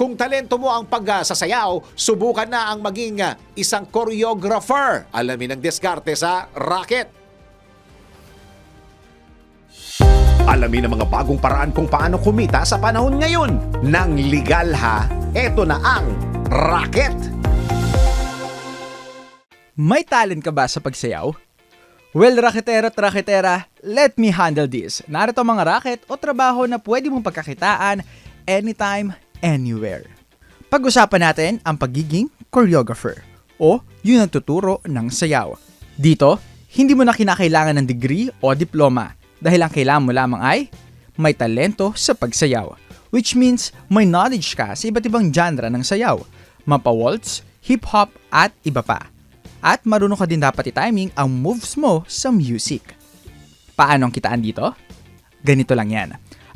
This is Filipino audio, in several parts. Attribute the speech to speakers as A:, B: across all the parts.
A: Kung talento mo ang pagsasayaw, subukan na ang maging isang choreographer. Alamin ang diskarte sa racket. Alamin ang mga bagong paraan kung paano kumita sa panahon ngayon. Nang legal ha, eto na ang racket.
B: May talent ka ba sa pagsayaw? Well, raketero at raketera, let me handle this. Narito mga racket o trabaho na pwede mong pagkakitaan anytime, anywhere. Pag-usapan natin ang pagiging choreographer o yung nagtuturo ng sayaw. Dito, hindi mo na kinakailangan ng degree o diploma dahil ang kailangan mo lamang ay may talento sa pagsayaw. Which means may knowledge ka sa iba't ibang genre ng sayaw. Mapa-waltz, hip-hop at iba pa. At marunong ka din dapat i-timing ang moves mo sa music. Paano ang kitaan dito? Ganito lang yan.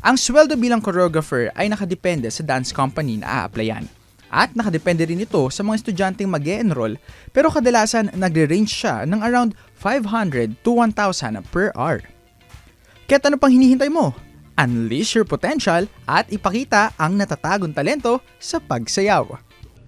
B: Ang sweldo bilang choreographer ay nakadepende sa dance company na a-applyan. At nakadepende rin ito sa mga estudyanteng mag enroll pero kadalasan nagre-range siya ng around 500 to 1,000 per hour. Kaya ano pang hinihintay mo? Unleash your potential at ipakita ang natatagong talento sa pagsayaw.